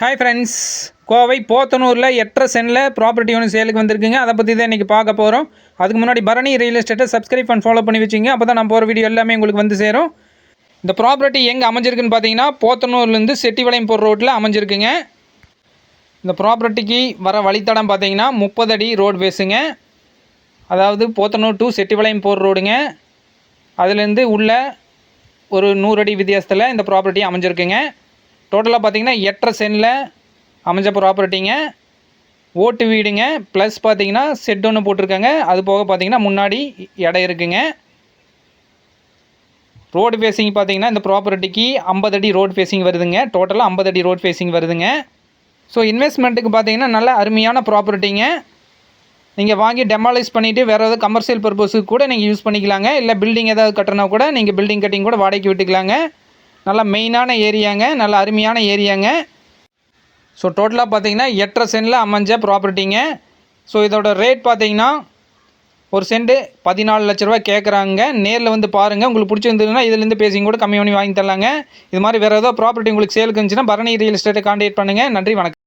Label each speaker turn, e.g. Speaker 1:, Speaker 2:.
Speaker 1: Hi friends Kovai போத்தனூரில் எட்டரை சென்டில் property ஒன்று சேலுக்கு வந்திருக்குங்க. அதை பற்றி தான் இன்றைக்கி பார்க்க போகிறோம் அதுக்கு முன்னாடி பரணி ரியல் எஸ்டேட்டை சப்ஸ்கிரைப் அண்ட் ஃபாலோ பண்ணி வச்சுங்க. அப்போ தான் நான் போகிற வீடியோ எல்லாமே உங்களுக்கு வந்து சேரும். இந்த ப்ராப்பர்ட்டி எங்கே அமைஞ்சிருக்குன்னு பார்த்தீங்கன்னா போத்தனூர்லேருந்து செட்டிவளையம் போகிற ரோட்டில் அமைஞ்சிருக்குங்க. இந்த ப்ராப்பர்ட்டிக்கு வர வழித்தடம் பார்த்தீங்கன்னா முப்பது அடி ரோடு பேஸுங்க அதாவது போத்தனூர் டு செட்டிவளையம் போகிற ரோடுங்க அதுலேருந்து உள்ள ஒரு நூறு அடி வித்தியாசத்தில் இந்த ப்ராப்பர்ட்டி அமைஞ்சிருக்குங்க. டோட்டலாக பார்த்தீங்கன்னா எட்டரை சென்டில் அமைஞ்ச ப்ராப்பர்ட்டிங்க ஓட்டு வீடுங்க. ப்ளஸ் பார்த்தீங்கன்னா செட் ஒன்று போட்டிருக்காங்க. அது போக பார்த்தீங்கன்னா முன்னாடி இடம் இருக்குங்க. ரோடு ஃபேஸிங் பார்த்தீங்கன்னா இந்த ப்ராப்பர்ட்டிக்கு ஐம்பது அடி ரோடு ஃபேஸிங் வருதுங்க. டோட்டலாக ஐம்பது அடி ரோடு ஃபேஸிங் வருதுங்க. ஸோ இன்வெஸ்ட்மெண்ட்டுக்கு பார்த்தீங்கன்னா நல்ல அருமையான ப்ராப்பர்ட்டிங்க நீங்கள் வாங்கி டெமாலைஸ் பண்ணிவிட்டு வேறு ஏதாவது கமர்ஷியல் பர்பஸுக்கு கூட நீங்கள் யூஸ் பண்ணிக்கலாங்க. இல்லை பில்டிங் ஏதாவது கட்டினா கூட நீங்கள் பில்டிங் கட்டிங் கூட வாடகைக்கு விட்டுக்கலாங்க. நல்ல மெயினான ஏரியாங்க நல்ல அருமையான ஏரியாங்க. ஸோ டோட்டலாக பார்த்தீங்கன்னா எட்டரை சென்டில் அமைஞ்ச ப்ராப்பர்ட்டிங்க ஸோ இதோட ரேட் பார்த்தீங்கன்னா ஒரு சென்ட்டு பதினாலு லட்ச ரூபா கேட்குறாங்க நேரில் வந்து பாருங்கள் உங்களுக்கு பிடிச்சிருந்ததுன்னா இதுலேருந்து பேசிங்க கூட கம்மி பண்ணி வாங்கி தரலாங்க. இது மாதிரி வேறு ஏதோ ப்ராப்பர்ட்டி உங்களுக்கு சேலுக்கு இருந்துச்சுன்னா பரணி ரியல் எஸ்டேட்டை காண்டாக்ட் பண்ணுங்கள் நன்றி வணக்கம்.